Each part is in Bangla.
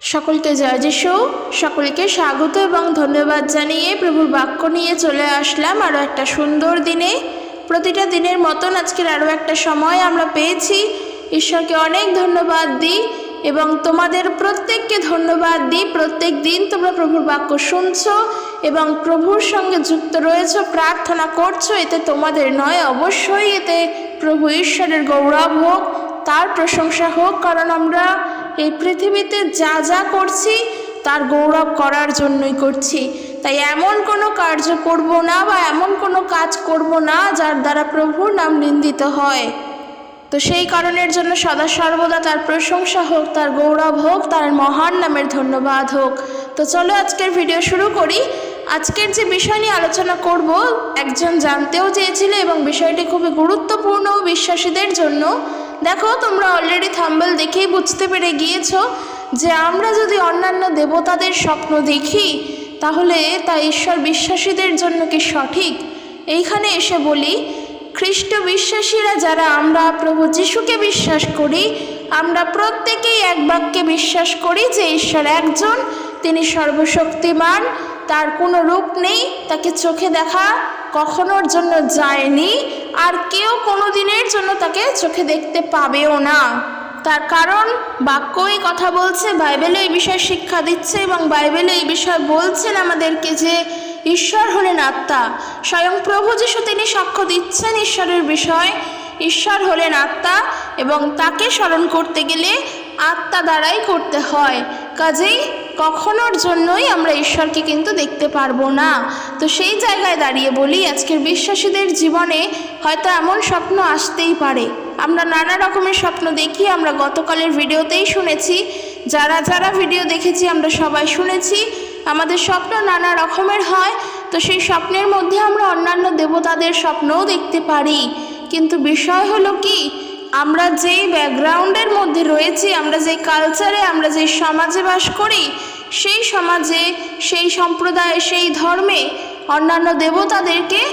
সকলকে জয় যিশু। সকলকে স্বাগত এবং ধন্যবাদ জানিয়ে প্রভুর বাক্য নিয়ে চলে আসলাম আরও একটা সুন্দর দিনে। প্রতিটা দিনের মতন আজকের আরও একটা সময় আমরা পেয়েছি। ঈশ্বরকে অনেক ধন্যবাদ দিই এবং তোমাদের প্রত্যেককে ধন্যবাদ দিই। প্রত্যেক দিন তোমরা প্রভুর বাক্য শুনছো এবং প্রভুর সঙ্গে যুক্ত রয়েছো, প্রার্থনা করছ। এতে তোমাদের নয়, অবশ্যই এতে প্রভু ঈশ্বরের গৌরব হোক, তার প্রশংসা হোক। কারণ আমরা এই পৃথিবীতে যা যা করছি, তার গৌরব করার জন্যই করছি। তাই এমন কোনো কার্য করব না বা এমন কোনো কাজ করব না যার দ্বারা প্রভুর নাম নিন্দিত হয়। তো সেই কারণের জন্য সদা সর্বদা তার প্রশংসা হোক, তার গৌরব হোক, তার মহান নামের ধন্যবাদ হোক। তো চলো আজকের ভিডিও শুরু করি। আজকের যে বিষয় নিয়ে আলোচনা করব, একজন জানতেও চেয়েছিল এবং বিষয়টি খুবই গুরুত্বপূর্ণ বিশ্বাসীদের জন্য। দেখো, তোমরা অলরেডি থাম্বেল দেখেই বুঝতে পেরে গিয়েছো যে আমরা যদি অন্যান্য দেবতাদের স্বপ্ন দেখি, তাহলে তা ঈশ্বর বিশ্বাসীদের জন্য কি সঠিক? এইখানে এসে বলি, খ্রিস্ট বিশ্বাসীরা যারা আমরা প্রভু যিশুকে বিশ্বাস করি, আমরা প্রত্যেকেই এক বাক্যে বিশ্বাস করি যে ঈশ্বর একজন, তিনি সর্বশক্তিমান, তার কোনো রূপ নেই, তাকে চোখে দেখা কখনোর জন্য যায়নি আর কেউ কোনো দিনের জন্য তাকে চোখে দেখতে পাবেও না। তার কারণ বাক্য এই কথা বলছে, বাইবেলে এই বিষয়ে শিক্ষা দিচ্ছে এবং বাইবেলে এই বিষয়ে বলছেন আমাদেরকে যে ঈশ্বর হলেন আত্মা। স্বয়ং প্রভু যিশু তিনি সাক্ষ্য দিচ্ছেন ঈশ্বরের বিষয়। ঈশ্বর হলেন আত্মা এবং তাকে স্মরণ করতে গেলে আত্মা দ্বারাই করতে হয়। কাজেই কখনোর জন্যই আমরা ঈশ্বরকে কিন্তু দেখতে পারব না। তো সেই জায়গায় দাঁড়িয়ে বলি, আজকের বিশ্বাসীদের জীবনে হয়তো এমন স্বপ্ন আসতেই পারে। আমরা নানা রকমের স্বপ্ন দেখি, আমরা গতকালের ভিডিওতেই শুনেছি, যারা যারা ভিডিও দেখেছি আমরা সবাই শুনেছি, আমাদের স্বপ্ন নানা রকমের হয়, তো সেই স্বপ্নের মধ্যে আমরা অন্যান্য দেবতাদের স্বপ্নও দেখতে পারি। কিন্তু বিষয় হলো কি আমরা যেই ব্যাকগ্রাউন্ডের মধ্যে রয়েছি, আমরা যেই কালচারে, আমরা যেই সমাজে বাস করি, সেই সমাজে, সেই সম্প্রদায়ে, সেই ধর্মে অন্যান্য দেবতাদেরকে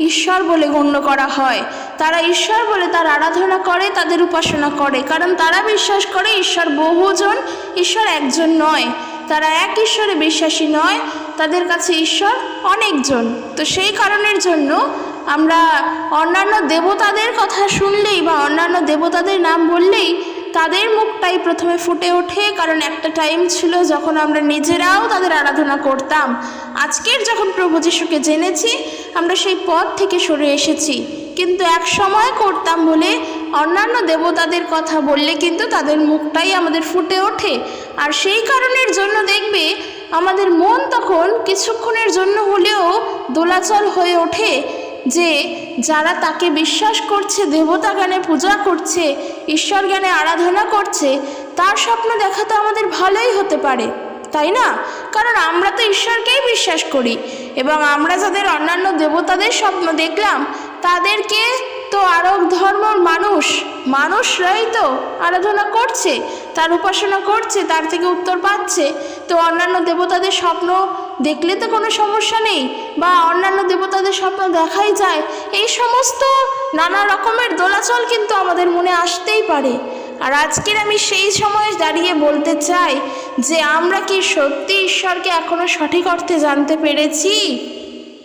ঈশ্বর বলে গণ্য করা হয়। তারা ঈশ্বর বলে তার আরাধনা করে, তাদের উপাসনা করে। কারণ তারা বিশ্বাস করে ঈশ্বর বহুজন, ঈশ্বর একজন নয়। তারা এক ঈশ্বরে বিশ্বাসী নয়, তাদের কাছে ঈশ্বর অনেকজন। তো সেই কারণের জন্য আমরা অন্যান্য দেবতাদের কথা শুনলেই বা অন্যান্য দেবতাদের নাম বললেই তাদের মুখটাই প্রথমে ফুটে ওঠে। কারণ একটা টাইম ছিল যখন আমরা নিজেরাও তাদের আরাধনা করতাম। আজকের যখন প্রভু যিশুকে জেনেছি, আমরা সেই পথ থেকে সরে এসেছি। কিন্তু এক সময় করতাম বলে অন্যান্য দেবতাদের কথা বললে কিন্তু তাদের মুখটাই আমাদের ফুটে ওঠে। আর সেই কারণের জন্য দেখবে আমাদের মন তখন কিছুক্ষণের জন্য হলেও দোলাচল হয়ে ওঠে। যে যারা তাকে বিশ্বাস করছে দেবতা জ্ঞানে পূজা করছে ঈশ্বর জ্ঞানে আরাধনা করছে, তার স্বপ্ন দেখা তো আমাদের ভালোই হতে পারে, তাই না? কারণ আমরা তো ঈশ্বরকেই বিশ্বাস করি এবং আমরা যাদের অন্যান্য দেবতাদের স্বপ্ন দেখলাম, তাদেরকে তো আরব ধর্মর মানুষ মানুষরাই তো আরাধনা করছে, তার উপাসনা করছে, তার থেকে উত্তর পাচ্ছে। তো অন্যান্য দেবতাদের স্বপ্ন দেখলে তো কোনো সমস্যা নেই, বা অন্যান্য দেবতাদের স্বপ্ন দেখাই যায়। এই সমস্ত নানা রকমের দোলাচল কিন্তু আমাদের মনে আসতেই পারে। আর আজকের আমি সেই সময় দাঁড়িয়ে বলতে চাই যে আমরা কি সত্যি ঈশ্বরকে এখনও সঠিক অর্থে জানতে পেরেছি?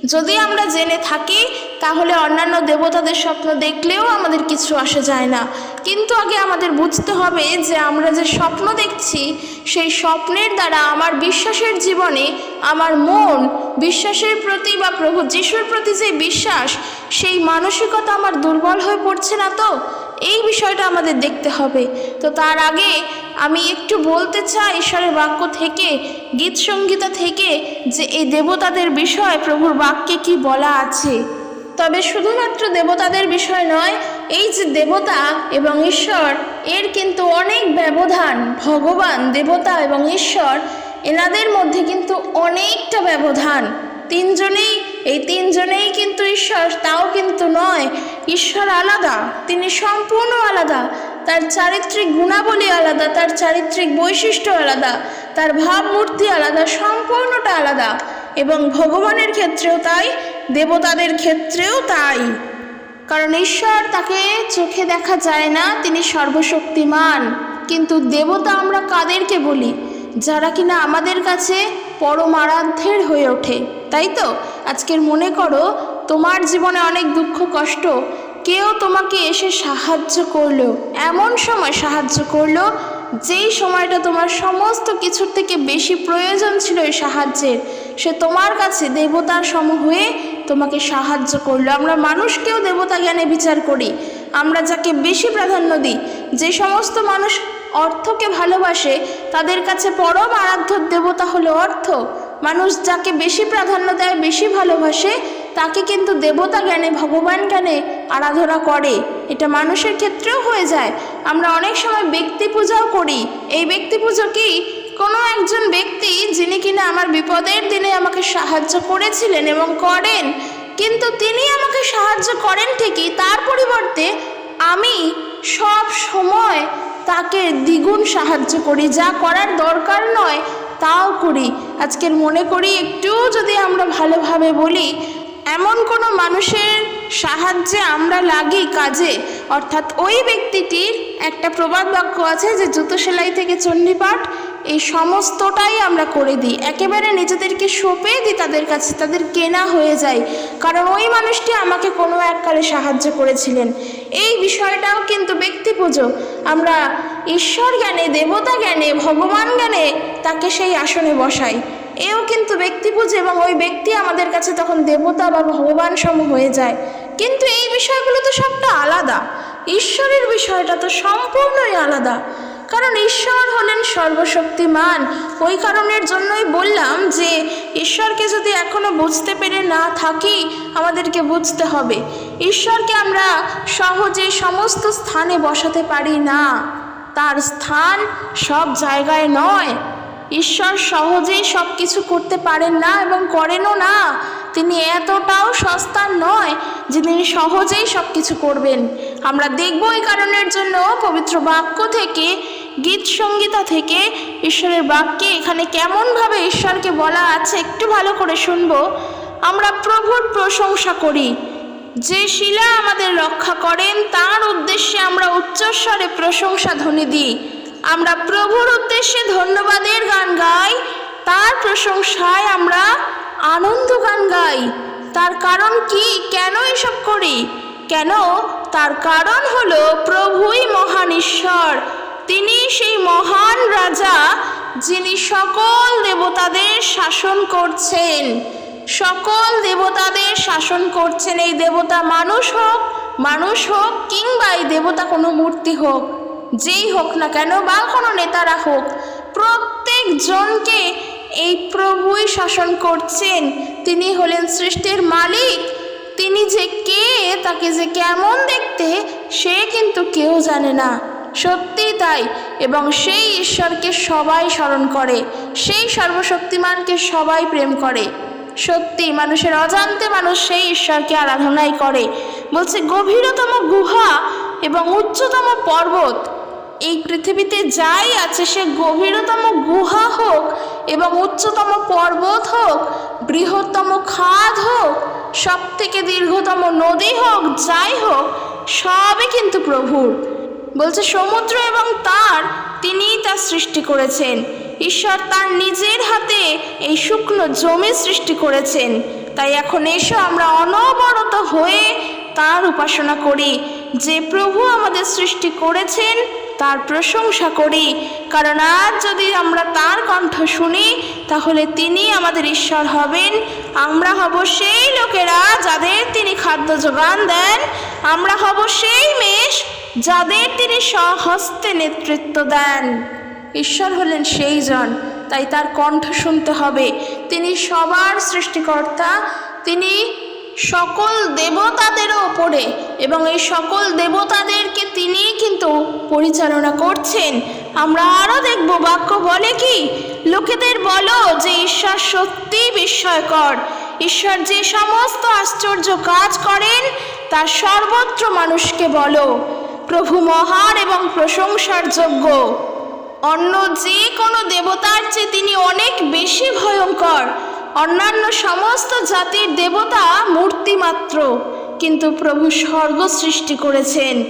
যদি আমরা জেনে থাকি তাহলে অন্যান্য দেবতাদের স্বপ্ন দেখলেও আমাদের কিছু আসে যায় না। কিন্তু আগে আমাদের বুঝতে হবে যে আমরা যে স্বপ্ন দেখছি, সেই স্বপ্নের দ্বারা আমার বিশ্বাসের জীবনে আমার মন, বিশ্বাসের প্রতি বা প্রভু যিশুর প্রতি যে বিশ্বাস, সেই মানসিকতা আমার দুর্বল হয়ে পড়ছে না তো? এই বিষয়টা আমাদের দেখতে হবে। তো তার আগে আমি একটু বলতে চাই ঈশ্বরের বাক্য থেকে, গীত সঙ্গীতা থেকে, যে এই দেবতাদের বিষয় প্রভুর বাক্যে কি বলা আছে? তবে শুধুমাত্র দেবতাদের বিষয় নয়, এই যে দেবতা এবং ঈশ্বর, এর কিন্তু অনেক ব্যবধান। ভগবান, দেবতা এবং ঈশ্বর, এনাদের মধ্যে কিন্তু অনেকটা ব্যবধান। তিনজনেই, এই তিনজনেই কিন্তু ঈশ্বর, তাও কিন্তু নয়, ঈশ্বর আলাদা, তিনি সম্পূর্ণ আলাদা। তার চারিত্রিক গুণাবলী আলাদা, তার চারিত্রিক বৈশিষ্ট্য আলাদা, তার ভাবমূর্তি আলাদা, সম্পূর্ণটা আলাদা। এবং ভগবানের ক্ষেত্রেও তাই দেবতাদের ক্ষেত্রেও তাই। কারণ ঈশ্বর তাকে চোখে দেখা যায় না, তিনি সর্বশক্তিমান। কিন্তু দেবতা আমরা কাদেরকে বলি? যারা কিনা আমাদের কাছে পরম আরাধ্যের হয়ে ওঠে। তাই তো? আজকের মনে করো, তোমার জীবনে অনেক দুঃখ, কষ্ট। কেউ তোমাকে এসে সাহায্য করল, এমন সময় সাহায্য করল, যেই সময়টা তোমার সমস্ত কিছুর থেকে বেশি প্রয়োজন ছিল এই সাহায্যের। সে তোমার কাছে দেবতার সম হয়ে তোমাকে সাহায্য করল। আমরা মানুষকেও দেবতা জ্ঞানে বিচার করি। আমরা যাকে বেশি প্রাধান্য দিই, যে সমস্ত মানুষ অর্থকে ভালোবাসে, তাদের কাছে পরম আরাধ্য দেবতা হলো অর্থ। মানুষ যাকে বেশি প্রাধান্য দেয়, বেশি ভালোবাসে, তাকে কিন্তু দেবতা জ্ঞানে, ভগবান জ্ঞানে আরাধনা করে। এটা মানুষের ক্ষেত্রেও হয়ে যায়। আমরা অনেক সময় ব্যক্তি পূজাও করি। এই ব্যক্তি পুজো কি? কোনো একজন ব্যক্তি যিনি কিনা আমার বিপদের দিনে আমাকে সাহায্য করেছিলেন এবং করেন, কিন্তু তিনি আমাকে সাহায্য করেন ঠিকই, তার পরিবর্তে আমি সব সময় তাকে দ্বিগুণ সাহায্য করি, যা করার দরকার নয় তাও করি। আজকের মনে করি একটু যদি আমরা ভালোভাবে বলি, এমন কোনো মানুষের সাহায্যে আমরা লাগি কাজে, অর্থাৎ ওই ব্যক্তিটির একটা প্রবাদ বাক্য আছে যে, জুতো সেলাই থেকে চণ্ডীপাঠ এই সমস্তটাই আমরা করে দিই। একেবারে নিজেদেরকে সঁপে দিই তাদের কাছে, তাদের কেনা হয়ে যায়। কারণ ওই মানুষটি আমাকে কোনো এককালে সাহায্য করেছিলেন। এই বিষয়টাও কিন্তু ব্যক্তি পুজো। আমরা ঈশ্বর জ্ঞানে, দেবতা জ্ঞানে, ভগবান জ্ঞানে তাকে সেই আসনে বসাই। এও কিন্তু ব্যক্তি পুজো এবং ওই ব্যক্তি আমাদের কাছে তখন দেবতা বা ভগবান সম হয়ে যায়। কিন্তু এই বিষয়গুলো তো সবটা আলাদা। ঈশ্বরের বিষয়টা তো সম্পূর্ণই আলাদা। কারণ ঈশ্বর হলেন সর্বশক্তিমান। ওই কারণের জন্যই বললাম যে, ঈশ্বরকে যদি এখনও বুঝতে পেরে না থাকি, আমাদেরকে বুঝতে হবে। ঈশ্বরকে আমরা সহজে সমস্ত স্থানে বসাতে পারি না। তার স্থান সব জায়গায় নয়। ঈশ্বর সহজেই সব কিছু করতে পারেন না এবং করেনও না। তিনি এতটাও সস্তা নয় যে তিনি সহজেই সব কিছু করবেন। আমরা দেখব এই কারণের জন্য পবিত্র বাক্য থেকে, গীত সঙ্গীতা থেকে ঈশ্বরের বাক্যে এখানে কেমনভাবে ঈশ্বরকে বলা আছে একটু ভালো করে শুনব। আমরা প্রভুর প্রশংসা করি। যে শিলা আমাদের রক্ষা করেন, তার উদ্দেশ্যে আমরা উচ্চস্বরে প্রশংসা ধ্বনি দিই। আমরা প্রভুর উদ্দেশ্যে ধন্যবাদের গান গাই, তার প্রশংসায় আমরা আনন্দ গান গাই। তার কারণ কি? কেন এসব করি? কেন? তার কারণ হলো প্রভুই মহান ঈশ্বর। তিনি সেই মহান রাজা যিনি সকল দেবতাদের শাসন করছেন। সকল দেবতাদের শাসন করছেন। এই দেবতা মানুষ হোক মানুষ হোক কিংবা এই দেবতা কোনো মূর্তি হোক, যেই হোক না কেন বা কোনো নেতারা হোক প্রত্যেক জনকে এই প্রভুই শাসন করছেন। তিনি হলেন সৃষ্টির মালিক। তিনি যে কে, তাকে যে কেমন দেখতে, সে কিন্তু কেউ জানে না। সত্যি তাই, এবং সেই ঈশ্বরকে সবাই স্মরণ করে। সেই সর্বশক্তিমানকে সবাই প্রেম করে। সত্যি, মানুষের অজান্তে মানুষ সেই ঈশ্বরকে আরাধনাই করে। বলছে, গভীরতম গুহা এবং উচ্চতম পর্বত। এই পৃথিবীতে যাই আছে, সে গভীরতম গুহা হোক এবং উচ্চতম পর্বত হোক, বৃহত্তম খাদ হোক সব থেকে দীর্ঘতম নদী হোক, যাই হোক, সবই কিন্তু প্রভুর। বলছে, সমুদ্র এবং তার তিনিই তার সৃষ্টি করেছেন। ঈশ্বর তার নিজের হাতে এই শুকনো জমি সৃষ্টি করেছেন। তাই এখন এসো, আমরা অনবরত হয়ে তার উপাসনা করি। যে প্রভু আমাদের সৃষ্টি করেছেন তার প্রশংসা করি। কারণ আজ যদি আমরা তার কণ্ঠ শুনি, তাহলে তিনি আমাদের ঈশ্বর হবেন। আমরা হব সেই লোকেরা যাদের তিনি খাদ্য যোগান দেন। আমরা হব সেই মেষ যাদের তিনি সহস্তে নেতৃত্ব দেন। ঈশ্বর হলেন সেই জন তাই তার কণ্ঠ শুনতে হবে। তিনি সবার সৃষ্টিকর্তা। তিনি সকল দেবতাদেরও ওপরে এবং এই সকল দেবতাদেরকে তিনি কিন্তু পরিচালনা করছেন। আমরা আরও দেখব বাক্য বলে কি? লোকেদের বলো যে ঈশ্বর সত্যি বিস্ময়কর। ঈশ্বর যে সমস্ত আশ্চর্য কাজ করেন তা সর্বত্র মানুষকে বলো, প্রভু মহান এবং প্রশংসার যোগ্য। অন্য যে কোনো দেবতার চেয়ে তিনি অনেক বেশি ভয়ঙ্কর। অন্যান্য সমস্ত জাতির দেবতা মূর্তি মাত্র কিন্তু প্রভু স্বর্গ সৃষ্টি করেছেন।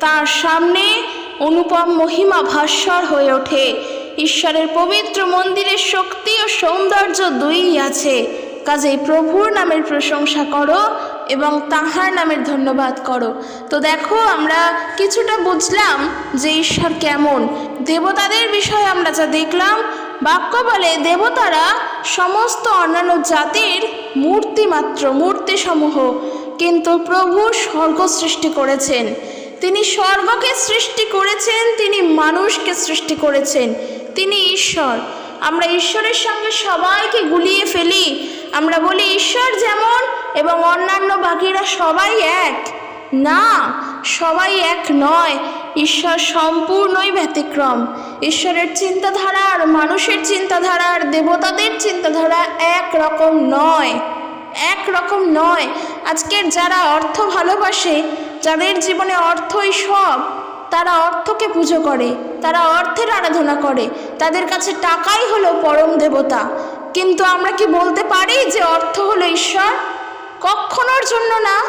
তার সামনে অনুপম মহিমা ভাস্বর হয়ে ওঠে। ঈশ্বরের পবিত্র মন্দিরের শক্তি ও সৌন্দর্য দুইই আছে। কাজেই প্রভুর নামের প্রশংসা করো এবং তাহার নামের ধন্যবাদ করো। তো দেখো, আমরা কিছুটা বুঝলাম যে ঈশ্বর কেমন। দেবতাদের বিষয়ে আমরা যা দেখলাম বাক্য বলে, দেবতারা সমস্ত অন্যান্য জাতির মূর্তি মাত্র, মূর্তিসমূহ। কিন্তু প্রভু স্বর্গ সৃষ্টি করেছেন। তিনি স্বর্গকে সৃষ্টি করেছেন, তিনি মানুষকে সৃষ্টি করেছেন। তিনি ঈশ্বর। আমরা ঈশ্বরের সঙ্গে সবাইকে গুলিয়ে ফেলি। আমরা বলি, ঈশ্বর যেমন এবং অন্যান্য বাকিরা সবাই এক। না, সবাই এক নয়। ঈশ্বর সম্পূর্ণই ব্যতিক্রম। ঈশ্বরের চিন্তাধারা আর মানুষের চিন্তাধারা আর দেবতাদের চিন্তাধারা এক রকম নয়। এক রকম নয়। আজকের যারা অর্থ ভালোবাসে, যাদের জীবনে অর্থই সব, তারা অর্থকে পুজো করে, তারা অর্থের আরাধনা করে। তাদের কাছে টাকাই হলো পরম দেবতা। কিন্তু আমরা কি বলতে পারি যে অর্থ হলো ঈশ্বর? কখনোর জন্য না,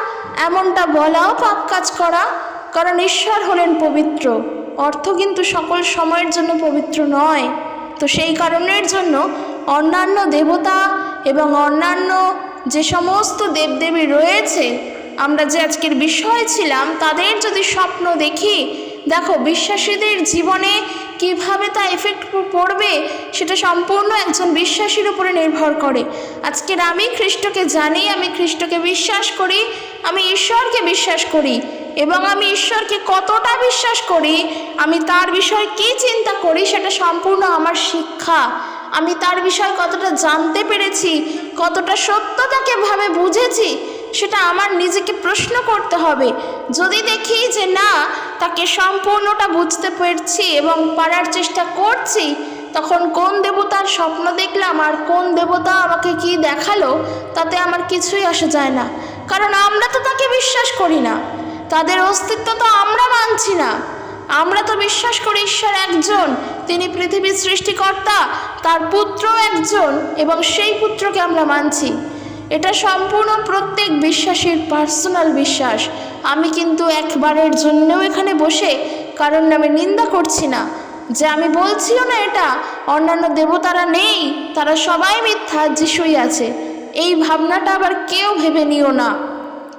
এমনটা বলাও পাপ কাজ করা। কারণ ঈশ্বর হলেন পবিত্র। অর্থ কিন্তু সকল সময়ের জন্য পবিত্র নয়। তো সেই কারণের জন্য অন্যান্য দেবতা এবং অন্যান্য যে সমস্ত দেবদেবী রয়েছে, আমরা যে আজকের বিষয় ছিলাম, তাদের যদি স্বপ্ন দেখি, দেখো বিশ্বাসীদের জীবনে কীভাবে তা এফেক্ট পড়বে, সেটা সম্পূর্ণ একজন বিশ্বাসীর উপরে নির্ভর করে। আজকের আমি খ্রিস্টকে জানি, আমি খ্রিস্টকে বিশ্বাস করি, আমি ঈশ্বরকে বিশ্বাস করি। এবং আমি ঈশ্বরকে কতটা বিশ্বাস করি, আমি তার বিষয়ে কী চিন্তা করি সেটা সম্পূর্ণ আমার শিক্ষা। আমি তার বিষয়ে কতটা জানতে পেরেছি, কতটা সত্যতাকে ভাবে বুঝেছি, সেটা আমার নিজেকে প্রশ্ন করতে হবে। যদি দেখি যে না, তাকে সম্পূর্ণটা বুঝতে পেরেছি এবং পারার চেষ্টা করছি, তখন কোন দেবতার স্বপ্ন দেখলাম আর কোন দেবতা আমাকে কি দেখাল, তাতে আমার কিছুই আসা যায় না। কারণ আমরা তো তাকে বিশ্বাস করি না। তাদের অস্তিত্ব তো আমরা মানছি না। আমরা তো বিশ্বাস করি ঈশ্বর একজন, তিনি পৃথিবীর সৃষ্টিকর্তা, তার পুত্র একজন, এবং সেই পুত্রকে আমরা মানছি। এটা সম্পূর্ণ প্রত্যেক বিশ্বাসীর পার্সোনাল বিশ্বাস। আমি কিন্তু একবারের জন্যও এখানে বসে কারণ নামে নিন্দা করছি না। যে আমি বলছিও না এটা, অন্যান্য দেবতারা নেই, তারা সবাই মিথ্যা, যিশুই আছে। এই ভাবনাটা আবার কেউ ভেবে নিও না।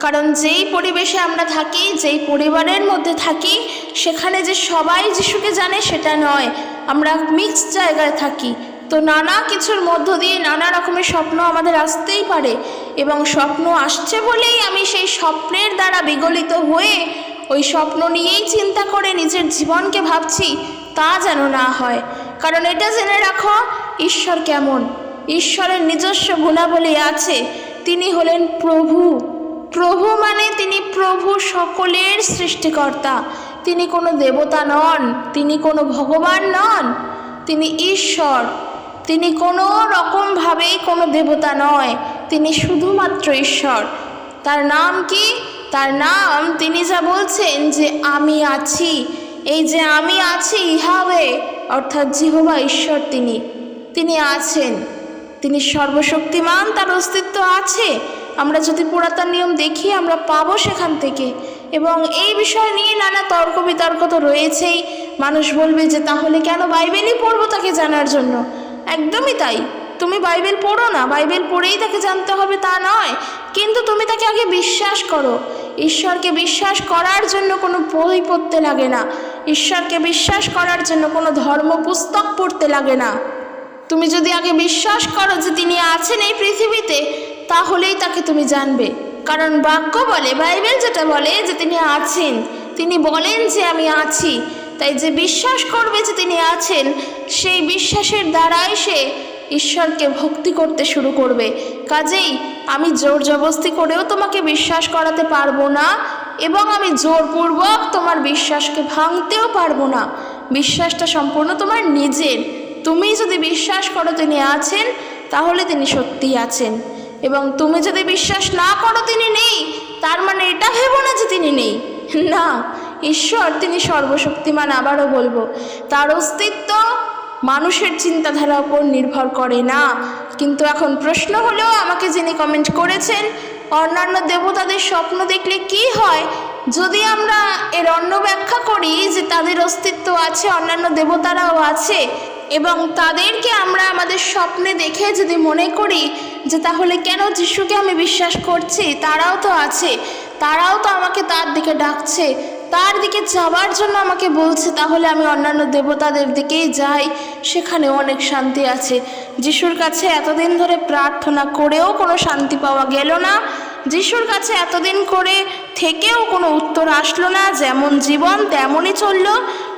কারণ যেই পরিবেশে আমরা থাকি, যেই পরিবারের মধ্যে থাকি, সেখানে যে সবাই যিশুকে জানে সেটা নয়। আমরা মিক্সড জায়গায় থাকি। তো নানা কিছুর মধ্য দিয়ে নানা রকমের স্বপ্ন আমাদের আসতেই পারে এবং স্বপ্ন আসছে বলেই আমি সেই স্বপ্নের দ্বারা বিগলিত হয়ে ওই স্বপ্ন নিয়েই চিন্তা করে নিজের জীবনকে ভাবছি, তা যেন না হয়। কারণ এটা জেনে রাখো, ঈশ্বর কেমন? ঈশ্বরের নিজস্ব গুণাবলী আছে। তিনি হলেন প্রভু। প্রভু মানে তিনি প্রভু সকলের সৃষ্টিকর্তা। তিনি কোনো দেবতা নন, তিনি কোনো ভগবান নন, তিনি ঈশ্বর। তিনি কোনো রকমভাবেই কোনো দেবতা নয়, তিনি শুধুমাত্র ঈশ্বর। তার নাম কি? তার নাম তিনি যা বলছেন যে আমি আছি, এই যে আমি আছি ইহাবে অর্থাৎ জিহবা ঈশ্বর তিনি। তিনি আছেন। তিনি সর্বশক্তিমান, তার অস্তিত্ব আছে। আমরা যদি পুরাতন নিয়ম দেখি, আমরা পাবো সেখান থেকে। এবং এই বিষয় নিয়ে নানা তর্ক বিতর্ক তো রয়েছেই। মানুষ বলবে যে, তাহলে কেন বাইবেলই পড়ব তাকে জানার জন্য? একদমই তাই। তুমি বাইবেল পড়ো না, বাইবেল পড়েই তাকে জানতে হবে তা নয়। কিন্তু তুমি তাকে আগে বিশ্বাস করো। ঈশ্বরকে বিশ্বাস করার জন্য কোনো বই পড়তে লাগে না। ঈশ্বরকে বিশ্বাস করার জন্য কোনো ধর্ম পুস্তক পড়তে লাগে না। তুমি যদি আগে বিশ্বাস করো যে তিনি আছেন এই পৃথিবীতে তাহলেই তাকে তুমি জানবে। কারণ বাক্য বলে, বাইবেল যেটা বলে যে তিনি আছেন, তিনি বলেন যে আমি আছি। তাই যে বিশ্বাস করবে যে তিনি আছেন, সেই বিশ্বাসের দ্বারাই সে ঈশ্বরকে ভক্তি করতে শুরু করবে। কাজেই আমি জোর জবস্তি করেও তোমাকে বিশ্বাস করাতে পারব না এবং আমি জোরপূর্বক তোমার বিশ্বাসকে ভাঙতেও পারব না। বিশ্বাসটা সম্পূর্ণ তোমার নিজের। তুমি যদি বিশ্বাস করো তিনি আছেন, তাহলে তিনি সত্যিই আছেন। এবং তুমি যদি বিশ্বাস না করো তিনি নেই, তার মানে এটা ভেবো না যে তিনি নেই। না, ঈশ্বর, তিনি সর্বশক্তিমান আবারও বলব, তার অস্তিত্ব মানুষের চিন্তাধারার উপর নির্ভর করে না। কিন্তু এখন প্রশ্ন হলো, আমাকে যিনি কমেন্ট করেছেন, অন্যান্য দেবতাদের স্বপ্ন দেখলে কি হয়? যদি আমরা এর অন্য ব্যাখ্যা করি যে তাদের অস্তিত্ব আছে, অন্যান্য দেবতারাও আছে এবং তাদেরকে আমরা আমাদের স্বপ্নে দেখে যদি মনে করি যে তাহলে কেন যিশুকে আমি বিশ্বাস করছি, তারাও তো আছে, তারাও তো আমাকে তার দিকে ডাকছে, তার দিকে যাওয়ার জন্য আমাকে বলছে, তাহলে আমি অন্যান্য দেবতাদের দিকেই যাই, সেখানে অনেক শান্তি আছে। যিশুর কাছে এতদিন ধরে প্রার্থনা করেও কোনো শান্তি পাওয়া গেল না, যিশুর কাছে এতদিন করে থেকেও কোনো উত্তর আসলো না, যেমন জীবন তেমনই চলল,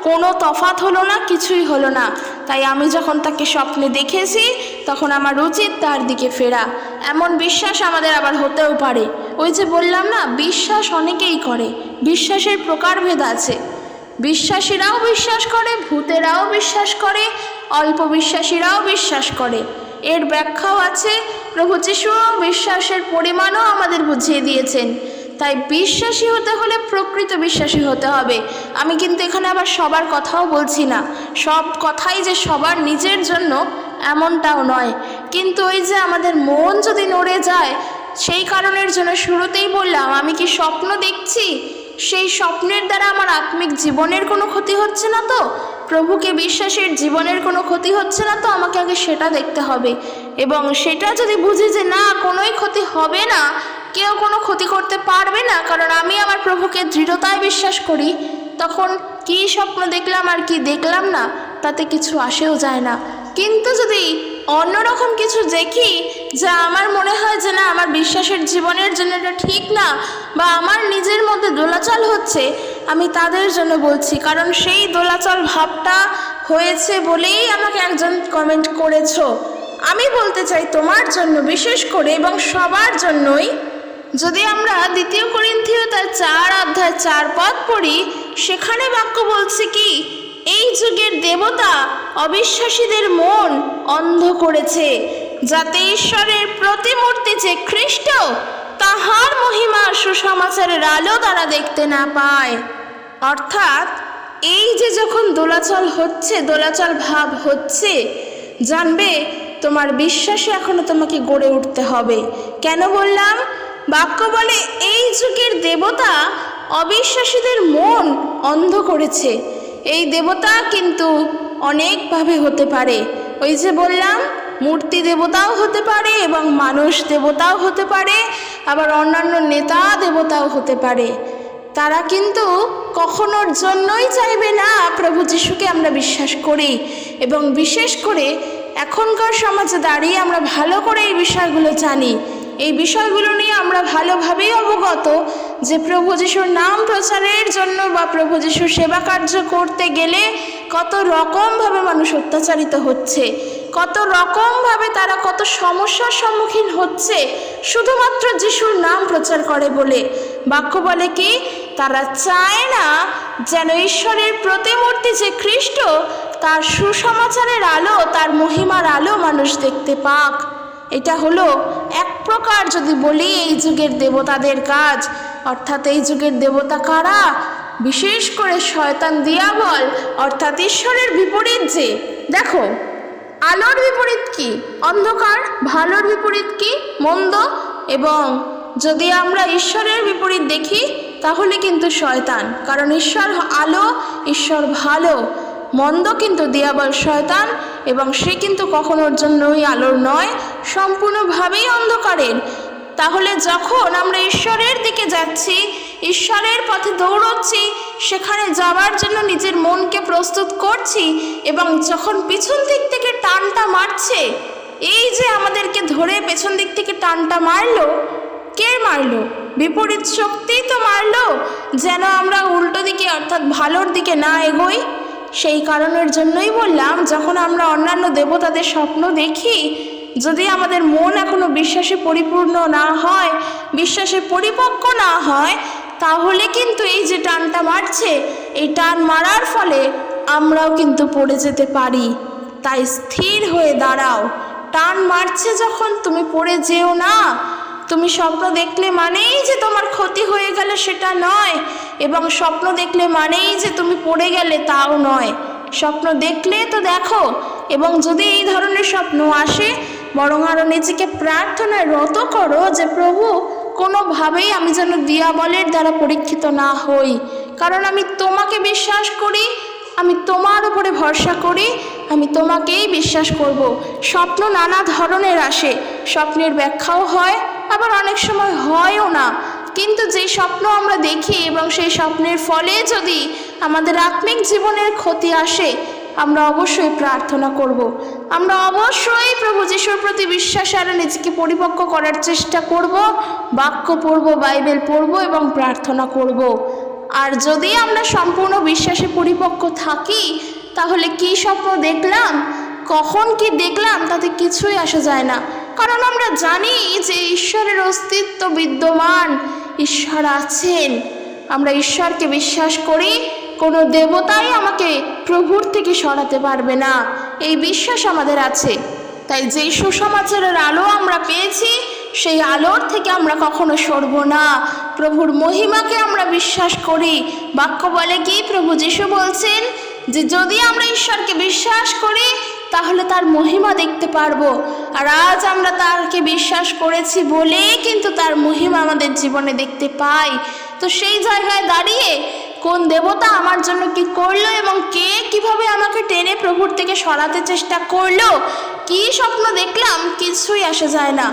কোনো তফাত হলো না, কিছুই হলো না। তাই আমি যখন তাকে স্বপ্নে দেখেছি, তখন আমার উচিত তার দিকে ফেরা। এমন বিশ্বাস আমাদের আবার হতেও পারে। ওই যে বললাম না, বিশ্বাস অনেকেই করে। বিশ্বাসের প্রকারভেদ আছে। বিশ্বাসীরাও বিশ্বাস করে, ভূতেরাও বিশ্বাস করে, অল্প বিশ্বাসীরাও বিশ্বাস করে। এর ব্যাখ্যাও আছে। প্রভু যিশুও বিশ্বাসের পরিমাণও আমাদের বুঝিয়ে দিয়েছেন। তাই বিশ্বাসী হতে হলে প্রকৃত বিশ্বাসী হতে হবে। আমি কিন্তু এখানে আবার সবার কথাও বলছি না। সব কথাই যে সবার নিজের জন্য এমনটাও নয়। কিন্তু ওই যে আমাদের মন যদি নড়ে যায়, সেই কারণের জন্য শুরুতেই বললাম, আমি কি স্বপ্ন দেখছি? সেই স্বপ্নের দ্বারা আমার আত্মিক জীবনের কোনো ক্ষতি হচ্ছে না তো? প্রভুকে বিশ্বাসের জীবনের কোনো ক্ষতি হচ্ছে না তো? আমাকে আগে সেটা দেখতে হবে। এবং সেটা যদি বুঝি যে না, কোনোই ক্ষতি হবে না কেউ কোনো ক্ষতি করতে পারবে না, কারণ আমি আমার প্রভুকে দৃঢ়তায় বিশ্বাস করি। তখন কী স্বপ্ন দেখলাম আর কি দেখলাম না, তাতে কিছু আসেও যায় না। কিন্তু যদি অন্যরকম কিছু দেখি, যা আমার মনে হয় যে না, আমার বিশ্বাসের জীবনের জন্য এটা ঠিক না, বা আমার নিজের মধ্যে দোলাচল হচ্ছে, আমি তাদের জন্য বলছি। কারণ সেই দোলাচল ভাবটা হয়েছে বলেই আমাকে একজন কমেন্ট করেছ। আমি বলতে চাই তোমার জন্য, বিশেষ করে এবং সবার জন্যই যদি আমরা দ্বিতীয় করিন্থীয় তার চার অধ্যায় চার পদ পড়ি, সেখানে বাক্য বলছে কি, এই যুগের দেবতা অবিশ্বাসীদের মন অন্ধ করেছে, যাতে ঈশ্বরের প্রতিমূর্তি যে খ্রিস্ট, তাহার মহিমা সুসমাচারের আলো তারা দেখতে না পায়। অর্থাৎ, এই যে যখন দোলাচল হচ্ছে, দোলাচল ভাব হচ্ছে, জানবে তোমার বিশ্বাসে এখনও তোমাকে গড়ে উঠতে হবে। কেন বললাম? বাক্য বলে, এই যুগের দেবতা অবিশ্বাসীদের মন অন্ধ করেছে। এই দেবতা কিন্তু অনেকভাবে হতে পারে। ওই যে বললাম, মূর্তি দেবতাও হতে পারে এবং মানুষ দেবতাও হতে পারে, আবার অন্যান্য নেতা দেবতাও হতে পারে। তারা কিন্তু কখনোর জন্যই চাইবে না প্রভু যিশুকে আমরা বিশ্বাস করি এবং বিশেষ করে এখনকার সমাজে দাঁড়িয়ে আমরা ভালো করে এই বিষয়গুলো জানি। এই বিষয়গুলো নিয়ে আমরা ভালোভাবেই অবগত যে প্রভু যিশুর নাম প্রচারের জন্য বা প্রভু যিশুর সেবা কার্য করতে গেলে কত রকমভাবে মানুষ অত্যাচারিত হচ্ছে, কত রকমভাবে তারা কত সমস্যার সম্মুখীন হচ্ছে, শুধুমাত্র যিশুর নাম প্রচার করে বলে। বাক্য বলে কি, তারা চায় না যেন ঈশ্বরের প্রতিমূর্তি যে খ্রিস্ট, তার সুসমাচারের আলো, তার মহিমার আলো মানুষ দেখতে পাক। এটা হলো এক প্রকার যদি বলি এই যুগের দেবতাদের কাজ। অর্থাৎ এই যুগের দেবতা কারা? বিশেষ করে শয়তান দিয়াবল, অর্থাৎ ঈশ্বরের বিপরীত যে। দেখো, আলোর বিপরীত কি? অন্ধকার, ভালোর বিপরীত কি? মন্দ। এবং যদি আমরা ঈশ্বরের বিপরীত দেখি, তাহলে কিন্তু শয়তান। কারণ ঈশ্বর আলো, ঈশ্বর ভালো। মন্দ কিন্তু দিয়াবল শয়তান এবং সে কিন্তু কখনোর জন্যই আলোর নয়, সম্পূর্ণভাবেই অন্ধকারের। তাহলে যখন আমরা ঈশ্বরের দিকে যাচ্ছি, ঈশ্বরের পথে দৌড়চ্ছি, সেখানে যাওয়ার জন্য নিজের মনকে প্রস্তুত করছি এবং যখন পিছন দিক থেকে টানটা মারছে, এই যে আমাদেরকে ধরে পেছন দিক থেকে টানটা মারলো, কে মারলো? বিপরীত শক্তিই তো মারলো, যেন আমরা উল্টো দিকে অর্থাৎ ভালোর দিকে না এগোই। সেই কারণের জন্যই বললাম, যখন আমরা অন্যান্য দেবতাদের স্বপ্ন দেখি, যদি আমাদের মন এখনও বিশ্বাসে পরিপূর্ণ না হয়, বিশ্বাসে পরিপক্ক না হয়, তাহলে কিন্তু এই যে টানটা মারছে, এই টান মারার ফলে আমরাও কিন্তু পড়ে যেতে পারি। তাই স্থির হয়ে দাঁড়াও। টান মারছে যখন তুমি পড়ে যেও না, তুমি স্বপ্ন দেখলে মানেই যে তোমার ক্ষতি হয়ে গেলে সেটা নয়। এবং স্বপ্ন দেখলে মানেই যে তুমি পড়ে গেলে তাও নয়। স্বপ্ন দেখলে তো দেখো, এবং যদি এই ধরনের স্বপ্ন আসে, বরং আরও নিজেকে প্রার্থনায় রত করো যে, প্রভু, কোনোভাবেই আমি যেন দিয়াবলের দ্বারা পরীক্ষিত না হই। কারণ আমি তোমাকে বিশ্বাস করি, আমি তোমার উপরে ভরসা করি, আমি তোমাকেই বিশ্বাস করব। স্বপ্ন নানা ধরনের আসে। স্বপ্নের ব্যাখ্যাও হয়, আবার অনেক সময় হয়ও না। কিন্তু যে স্বপ্ন আমরা দেখি এবং সেই স্বপ্নের ফলে যদি আমাদের আত্মিক জীবনের ক্ষতি আসে, আমরা অবশ্যই প্রার্থনা করব। আমরা অবশ্যই প্রভু যিশুর প্রতি বিশ্বাস আর নিজেকে পরিপক্ক করার চেষ্টা করব, বাক্য পড়ব, বাইবেল পড়ব এবং প্রার্থনা করব। আর যদি আমরা সম্পূর্ণ বিশ্বাসে পরিপক্ক থাকি, তাহলে কি স্বপ্ন দেখলাম কখন কি দেখলাম তাতে কিছুই আসা যায় না কারণ আমরা জানি যে ঈশ্বরের অস্তিত্ব বিদ্যমান ঈশ্বর আছেন। আমরা ঈশ্বরকে বিশ্বাস করি, কোনো দেবতাই আমাকে প্রভুর থেকে সরাতে পারবে না। এই বিশ্বাস আমাদের আছে। তাই যেই সুসমাচারের আলো আমরা পেয়েছি, সেই আলোর থেকে আমরা কখনো সরব না। প্রভুর মহিমাকে আমরা বিশ্বাস করি। বাক্য বলে কি? প্রভু যিশু বলছেন যে, যদি আমরা ঈশ্বরকে বিশ্বাস করি তাহলে তার মহিমা দেখতে পারব। আর আজ আমরা তাকে বিশ্বাস করেছি বলে কিন্তু তার মহিমা আমাদের জীবনে দেখতে পাই। তো সেই জায়গায় দাঁড়িয়ে কোন দেবতা আমার জন্য কি করল এবং কে কীভাবে আমাকে টেনে প্রভুর থেকে সরাতে চেষ্টা করল, কি স্বপ্ন দেখলাম কিছুই আসে যায় না।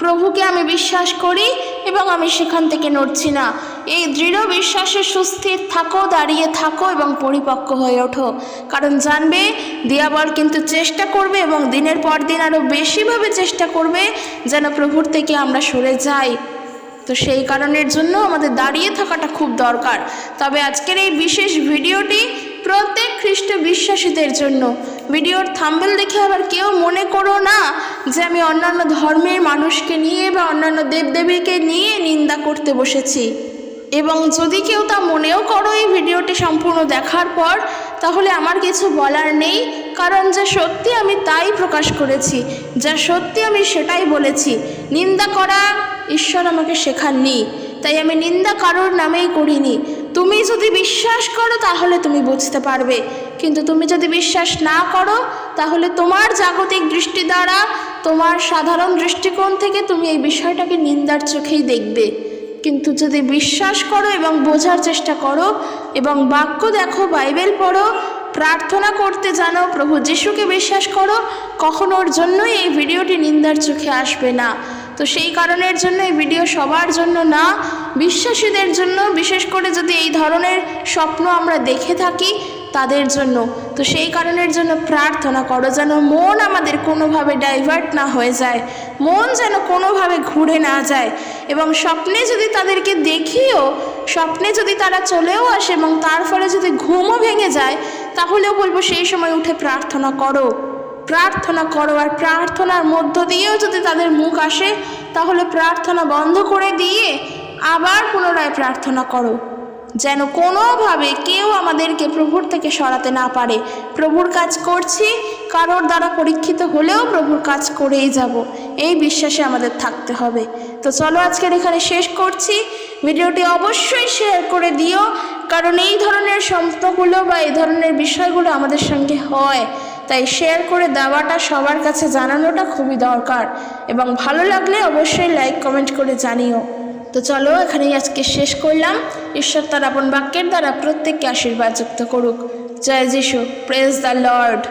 প্রভুকে আমি বিশ্বাস করি এবং আমি সেখান থেকে নড়ছি না। এই দৃঢ় বিশ্বাসে সুস্থির থাকো, দাঁড়িয়ে থাকো এবং পরিপক্ক হয়ে ওঠো। কারণ জানবে, দিয়াবর কিন্তু চেষ্টা করবে এবং দিনের পর দিন আরও বেশিভাবে চেষ্টা করবে যেন প্রভুর থেকে আমরা সরে যাই। তো সেই কারণের জন্য আমাদের দাঁড়িয়ে থাকাটা খুব দরকার। তবে আজকের এই বিশেষ ভিডিওটি প্রত্যেক খ্রিস্ট বিশ্বাসীদের জন্য। ভিডিওর থাম্বেল দেখে আবার কেউ মনে করো না যে আমি অন্যান্য ধর্মের মানুষকে নিয়ে বা অন্যান্য দেবদেবীকে নিয়ে নিন্দা করতে বসেছি। এবং যদি কেউ তা মনেও করো এই ভিডিওটি সম্পূর্ণ দেখার পর, তাহলে আমার কিছু বলার নেই, কারণ যে সত্যি আমি তাই প্রকাশ করেছি, যা সত্যি আমি সেটাই বলেছি। নিন্দা করা ঈশ্বর আমাকে শেখাননি, তাই আমি নিন্দা কারোর নামেই করিনি। তুমি যদি বিশ্বাস করো, তাহলে তুমি বুঝতে পারবে। কিন্তু তুমি যদি বিশ্বাস না করো, তাহলে তোমার জাগতিক দৃষ্টি দ্বারা, তোমার সাধারণ দৃষ্টিকোণ থেকে তুমি এই বিষয়টাকে নিন্দার চোখেই দেখবে। কিন্তু যদি বিশ্বাস করো এবং বোঝার চেষ্টা করো এবং বাক্য দেখো, বাইবেল পড়ো, প্রার্থনা করতে জানো, প্রভু যিশুকে বিশ্বাস করো, কখনো ওর জন্যই এই ভিডিওটি নিন্দার চোখে আসবে না। তো সেই কারণের জন্য এই ভিডিও সবার জন্য না, বিশ্বাসীদের জন্য, বিশেষ করে যদি এই ধরনের স্বপ্ন আমরা দেখে থাকি তাদের জন্য। তো সেই কারণের জন্য প্রার্থনা করো যেন মন আমাদের কোনোভাবে ডাইভার্ট না হয়ে যায়, মন যেন কোনোভাবে ঘুরে না যায় এবং স্বপ্নে যদি তাদেরকে দেখিও, স্বপ্নে যদি তারা চলেও আসে এবং তার ফলে যদি ঘুমও ভেঙে যায়, তাহলেও বলব সেই সময় উঠে প্রার্থনা করো। প্রার্থনা করো আর প্রার্থনার মধ্য দিয়েও যদি তাদের মুখ আসে, তাহলে প্রার্থনা বন্ধ করে দিয়ে আবার পুনরায় প্রার্থনা করো। যেন কোনোভাবে কেউ আমাদেরকে প্রভুর থেকে সরাতে না পারে। প্রভুর কাজ করছি, কারোর দ্বারা পরীক্ষিত হলেও প্রভুর কাজ করেই যাব। এই বিশ্বাসে আমাদের থাকতে হবে। তো চলো আজকের এখানে শেষ করছি। ভিডিওটি অবশ্যই শেয়ার করে দিও, কারণ এই ধরনের স্বপ্নগুলো বা এই ধরনের বিষয়গুলো আমাদের সঙ্গে হয়। তাই শেয়ার করে দেওয়াটা সবার কাছে জানানোটা খুবই দরকার এবং ভালো লাগলে অবশ্যই লাইক কমেন্ট করে জানিও। তো চলো, এখানেই আজকে শেষ করলাম। ঈশ্বর তার আপন বাক্যের দ্বারা প্রত্যেককে আশীর্বাদ যুক্ত করুক। জয় যিশু। Press the Lord